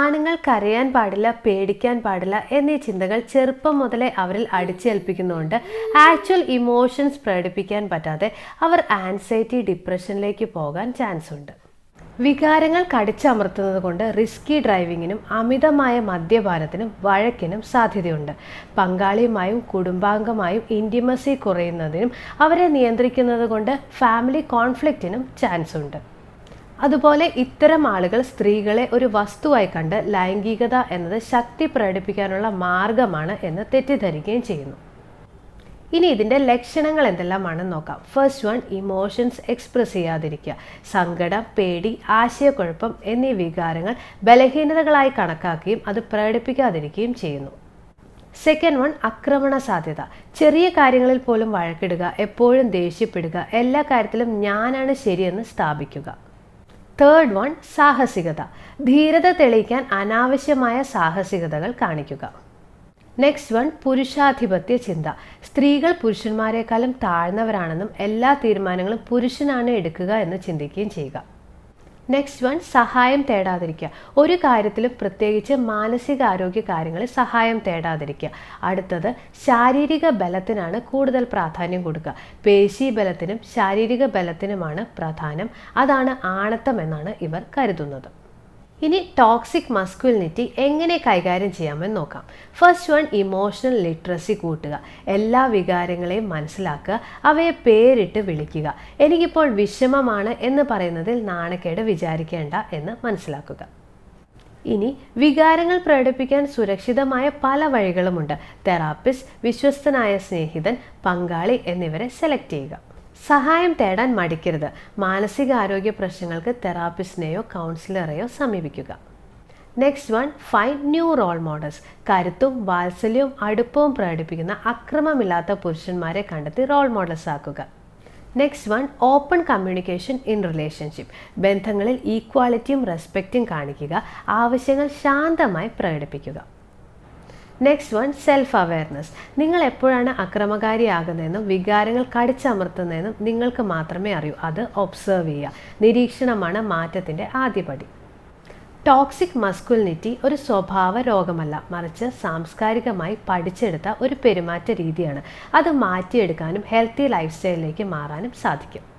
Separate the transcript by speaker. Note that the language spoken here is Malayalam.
Speaker 1: ആണുങ്ങൾ കരയാൻ പാടില്ല പേടിക്കാൻ പാടില്ല എന്നീ ചിന്തകൾ ചെറുപ്പം മുതലേ അവരിൽ അടിച്ചേൽപ്പിക്കുന്നതുകൊണ്ട് ആക്ച്വൽ ഇമോഷൻസ് പ്രകടിപ്പിക്കാൻ പറ്റാതെ അവർ ആൻസൈറ്റി ഡിപ്രഷനിലേക്ക് പോകാൻ ചാൻസ് ഉണ്ട്. വികാരങ്ങൾ കടിച്ചമർത്തുന്നത് കൊണ്ട് റിസ്കി ഡ്രൈവിങ്ങിനും അമിതമായ മദ്യപാനത്തിനും വഴക്കിനും സാധ്യതയുണ്ട്. പങ്കാളിയുമായും കുടുംബാംഗമായും ഇന്റിമസി കുറയുന്നതിനും അവരെ നിയന്ത്രിക്കുന്നത് കൊണ്ട് ഫാമിലി കോൺഫ്ലിക്റ്റിനും ചാൻസ് ഉണ്ട്. അതുപോലെ ഇത്തരം ആളുകൾ സ്ത്രീകളെ ഒരു വസ്തുവായി കണ്ട് ലൈംഗികത എന്നത് ശക്തി പ്രകടിപ്പിക്കാനുള്ള മാർഗമാണ് എന്ന് തെറ്റിദ്ധരിക്കുകയും ചെയ്യുന്നു. ഇനി ഇതിന്റെ ലക്ഷണങ്ങൾ എന്തെല്ലാമാണെന്ന് നോക്കാം. ഫസ്റ്റ് വൺ ഇമോഷൻസ് എക്സ്പ്രസ് ചെയ്യാതിരിക്കുക. സങ്കടം പേടി ആശയക്കുഴപ്പം എന്നീ വികാരങ്ങൾ ബലഹീനതകളായി കണക്കാക്കുകയും അത് പ്രകടിപ്പിക്കാതിരിക്കുകയും ചെയ്യുന്നു. സെക്കൻഡ് വൺ ആക്രമണ സാധ്യത. ചെറിയ കാര്യങ്ങളിൽ പോലും വഴക്കിടുക എപ്പോഴും ദേഷ്യപ്പെടുക എല്ലാ കാര്യത്തിലും ഞാനാണ് ശരിയെന്ന് സ്ഥാപിക്കുക. തേർഡ് വൺ സാഹസികത. ധീരത തെളിയിക്കാൻ അനാവശ്യമായ സാഹസികതകൾ കാണിക്കുക. നെക്സ്റ്റ് വൺ പുരുഷാധിപത്യ ചിന്ത. സ്ത്രീകൾ പുരുഷന്മാരെക്കാളും താഴ്ന്നവരാണെന്നും എല്ലാ തീരുമാനങ്ങളും പുരുഷനാണ് എടുക്കുക എന്ന് ചിന്തിക്കുകയും ചെയ്യുക. നെക്സ്റ്റ് വൺ സഹായം തേടാതിരിക്കുക. ഒരു കാര്യത്തിലും പ്രത്യേകിച്ച് മാനസികാരോഗ്യ കാര്യങ്ങളിൽ സഹായം തേടാതിരിക്കുക. അടുത്തത് ശാരീരിക ബലത്തിനാണ് കൂടുതൽ പ്രാധാന്യം കൊടുക്കുക. പേശി ബലത്തിനും ശാരീരിക ബലത്തിനുമാണ് പ്രാധാന്യം. അതാണ് ആണത്തം എന്നാണ് ഇവർ കരുതുന്നത്. ഇനി ടോക്സിക് മസ്കുലിനിറ്റി എങ്ങനെ കൈകാര്യം ചെയ്യാമെന്ന് നോക്കാം. ഫസ്റ്റ് വൺ ഇമോഷണൽ ലിറ്ററസി കൂട്ടുക. എല്ലാ വികാരങ്ങളെയും മനസ്സിലാക്കുക. അവയെ പേരിട്ട് വിളിക്കുക. എനിക്കിപ്പോൾ വിഷമമാണ് എന്ന് പറയുന്നതിൽ നാണക്കേട് വിചാരിക്കേണ്ട എന്ന് മനസ്സിലാക്കുക. ഇനി വികാരങ്ങൾ പ്രകടിപ്പിക്കാൻ സുരക്ഷിതമായ പല വഴികളുമുണ്ട്. തെറാപ്പിസ്റ്റ് വിശ്വസ്തനായ സ്നേഹിതൻ പങ്കാളി എന്നിവരെ സെലക്ട് ചെയ്യുക. സഹായം തേടാൻ മടിക്കരുത്. മാനസികാരോഗ്യ പ്രശ്നങ്ങൾക്ക് തെറാപ്പിസ്റ്റിനെയോ കൗൺസിലറെയോ സമീപിക്കുക. Next one find new role models കരുത്തും വാത്സല്യവും അടുപ്പവും പ്രകടിപ്പിക്കുന്ന അക്രമമില്ലാത്ത പുരുഷന്മാരെ കണ്ടെത്തി റോൾ മോഡൽസ് ആക്കുക. Next one open communication in relationship ബന്ധങ്ങളിൽ ഈക്വാളിറ്റിയും റെസ്പെക്റ്റും കാണിക്കുക. ആവശ്യങ്ങൾ ശാന്തമായി പ്രകടിപ്പിക്കുക. നെക്സ്റ്റ് വൺ സെൽഫ് അവയർനെസ് നിങ്ങൾ എപ്പോഴാണ് അക്രമകാരിയാകുന്നതെന്നും വികാരങ്ങൾ കടിച്ചമർത്തുന്നതെന്നും നിങ്ങൾക്ക് മാത്രമേ അറിയൂ. അത് ഒബ്സർവ് ചെയ്യുക. നിരീക്ഷണമാണ് മാറ്റത്തിന്റെ ആദ്യപടി ടോക്സിക് മസ്കുലിനിറ്റി ഒരു സ്വഭാവ രോഗമല്ല. മറിച്ച് സാംസ്കാരികമായി പഠിച്ചെടുത്ത ഒരു പെരുമാറ്റ രീതിയാണ്. അത് മാറ്റിയെടുക്കാനും ഹെൽത്തി ലൈഫ് സ്റ്റൈലിലേക്ക് മാറാനും സാധിക്കും.